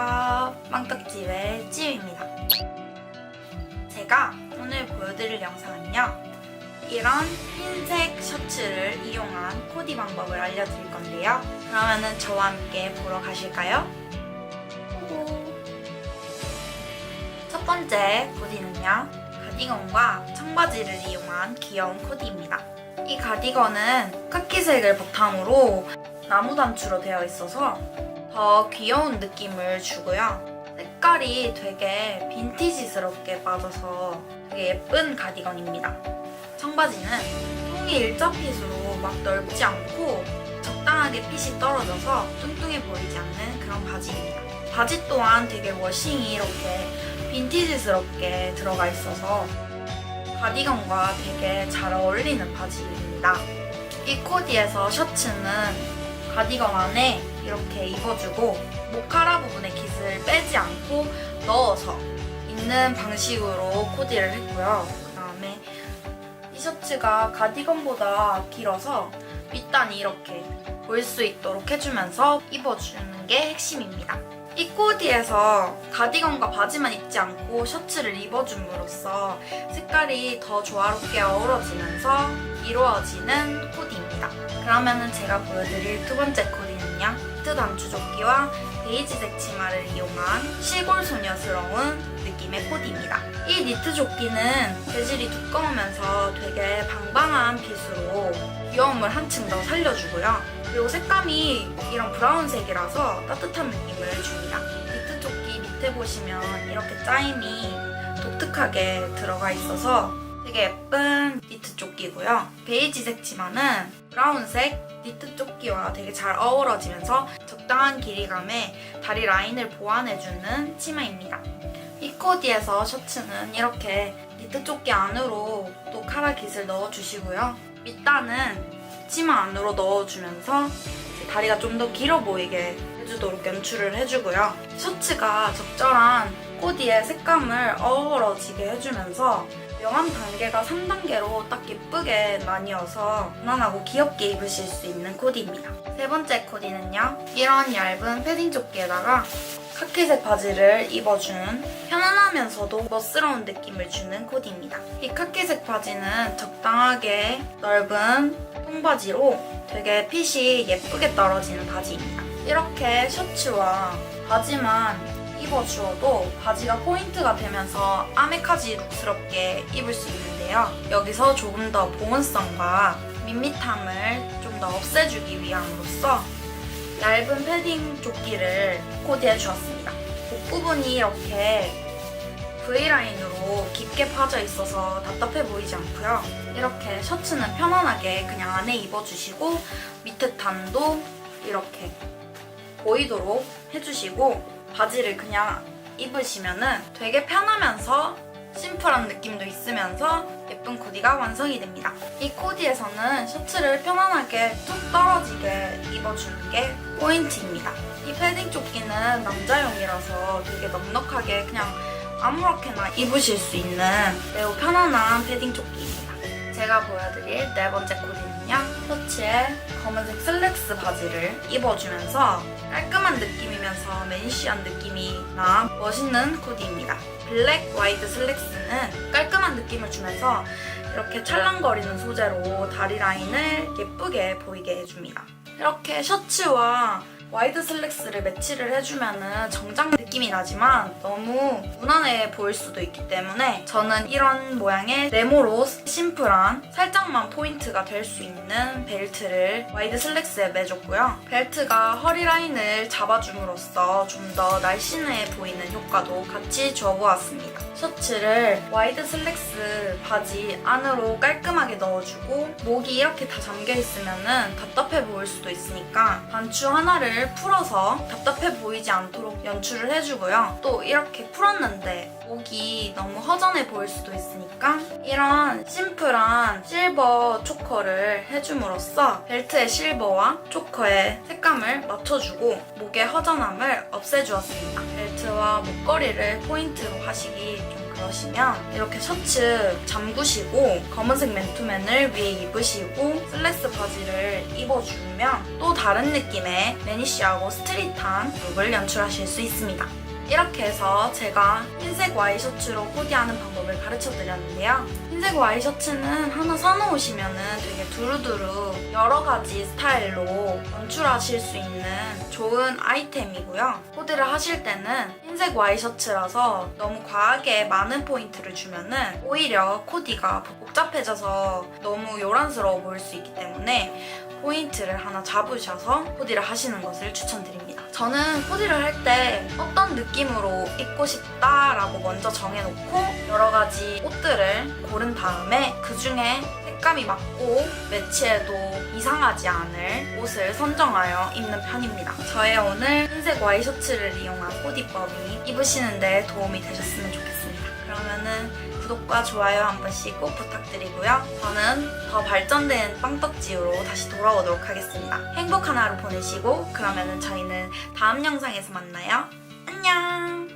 아, 빵떡집의 찌유입니다. 제가 오늘 보여드릴 영상은요. 이런 흰색 셔츠를 이용한 코디 방법을 알려드릴 건데요. 그러면은 저와 함께 보러 가실까요? 첫 번째 코디는요. 가디건과 청바지를 이용한 귀여운 코디입니다. 이 가디건은 카키색을 바탕으로 나무 단추로 되어 있어서 더 귀여운 느낌을 주고요. 색깔이 되게 빈티지스럽게 빠져서 되게 예쁜 가디건입니다. 청바지는 통이 일자 핏으로 막 넓지 않고 적당하게 핏이 떨어져서 뚱뚱해 보이지 않는 그런 바지입니다. 바지 또한 되게 워싱이 이렇게 빈티지스럽게 들어가 있어서 가디건과 되게 잘 어울리는 바지입니다. 이 코디에서 셔츠는 가디건 안에 이렇게 입어주고 목카라 부분의 깃을 빼지 않고 넣어서 입는 방식으로 코디를 했고요. 그 다음에 이 셔츠가 가디건보다 길어서 밑단이 이렇게 보일 수 있도록 해주면서 입어주는 게 핵심입니다. 이 코디에서 가디건과 바지만 입지 않고 셔츠를 입어줌으로써 색깔이 더 조화롭게 어우러지면서 이루어지는 코디입니다. 그러면은 제가 보여드릴 두 번째 코디는요. 니트 단추조끼와 베이지색 치마를 이용한 시골 소녀스러운 느낌의 코디입니다. 이 니트 조끼는 재질이 두꺼우면서 되게 방방한 핏으로 귀여움을 한층 더 살려주고요. 그리고 색감이 이런 브라운색이라서 따뜻한 느낌을 줍니다. 니트 조끼 밑에 보시면 이렇게 짜임이 독특하게 들어가 있어서 되게 예쁜 니트 조끼고요. 베이지색 치마는 브라운색 니트 조끼와 되게 잘 어우러지면서 적당한 길이감에 다리 라인을 보완해주는 치마입니다. 이 코디에서 셔츠는 이렇게 니트 조끼 안으로 또 카라 깃을 넣어주시고요. 밑단은 치마 안으로 넣어주면서 다리가 좀 더 길어 보이게 해주도록 연출을 해주고요. 셔츠가 적절한 코디의 색감을 어우러지게 해주면서 명암 단계가 3단계로 딱 예쁘게 나뉘어서 무난하고 귀엽게 입으실 수 있는 코디입니다. 세 번째 코디는요. 이런 얇은 패딩 조끼에다가 카키색 바지를 입어준 편안하면서도 멋스러운 느낌을 주는 코디입니다. 이 카키색 바지는 적당하게 넓은 통바지로 되게 핏이 예쁘게 떨어지는 바지입니다. 이렇게 셔츠와 바지만 입어주어도 바지가 포인트가 되면서 아메카지 룩스럽게 입을 수 있는데요. 여기서 조금 더 보온성과 밋밋함을 좀 더 없애주기 위함으로써 얇은 패딩 조끼를 코디해 주었습니다. 목 부분이 이렇게 V라인으로 깊게 파져 있어서 답답해 보이지 않고요. 이렇게 셔츠는 편안하게 그냥 안에 입어주시고 밑에 단도 이렇게 보이도록 해주시고 바지를 그냥 입으시면은 되게 편하면서 심플한 느낌도 있으면서 예쁜 코디가 완성이 됩니다. 이 코디에서는 셔츠를 편안하게 툭 떨어지게 입어주는 게 포인트입니다. 이 패딩 조끼는 남자용이라서 되게 넉넉하게 그냥 아무렇게나 입으실 수 있는 매우 편안한 패딩 조끼입니다. 제가 보여드릴 네 번째 코디는요. 셔츠에 검은색 슬랙스 바지를 입어주면서 깔끔한 느낌이면서 매니시한 느낌이 나 멋있는 코디입니다. 블랙 와이드 슬랙스는 깔끔한 느낌을 주면서 이렇게 찰랑거리는 소재로 다리 라인을 예쁘게 보이게 해줍니다. 이렇게 셔츠와 와이드 슬랙스를 매치를 해주면은 정장 느낌이 나지만 너무 무난해 보일 수도 있기 때문에 저는 이런 모양의 네모로 심플한 살짝만 포인트가 될 수 있는 벨트를 와이드 슬랙스에 매줬고요. 벨트가 허리 라인을 잡아줌으로써 좀 더 날씬해 보이는 효과도 같이 줘보았습니다. 셔츠를 와이드 슬랙스 바지 안으로 깔끔하게 넣어주고 목이 이렇게 다 잠겨 있으면은 답답해 보일 수도 있으니까 단추 하나를 풀어서 답답해 보이지 않도록 연출을 해주고요. 또 이렇게 풀었는데 목이 너무 허전해 보일 수도 있으니까 이런 심플한 실버 초커를 해줌으로써 벨트의 실버와 초커의 색감을 맞춰주고 목의 허전함을 없애주었습니다. 벨트와 목걸이를 포인트로 하시기 좀 그러시면 이렇게 셔츠 잠그시고 검은색 맨투맨을 위에 입으시고 슬랙스 바지를 입어주면 또 다른 느낌의 매니시하고 스트릿한 룩을 연출하실 수 있습니다. 이렇게 해서 제가 흰색 와이셔츠로 코디하는 방법을 가르쳐 드렸는데요. 흰색 와이셔츠는 하나 사놓으시면은 되게 두루두루 여러 가지 스타일로 연출하실 수 있는 좋은 아이템이고요. 코디를 하실 때는 흰색 와이셔츠라서 너무 과하게 많은 포인트를 주면은 오히려 코디가 복잡해져서 너무 요란스러워 보일 수 있기 때문에 포인트를 하나 잡으셔서 코디를 하시는 것을 추천드립니다. 저는 코디를 할 때 어떤 느낌으로 입고 싶다라고 먼저 정해놓고 여러 가지 옷들을 고른 다음에 그 중에 색감이 맞고 매치해도 이상하지 않을 옷을 선정하여 입는 편입니다. 저의 오늘 흰색 와이셔츠를 이용한 코디법이 입으시는데 도움이 되셨으면 좋겠습니다. 그러면은 구독과 좋아요 한 번씩 꼭 부탁드리고요. 저는 더 발전된 빵떡지우로 다시 돌아오도록 하겠습니다. 행복한 하루 보내시고 그러면은 저희는 다음 영상에서 만나요. 안녕!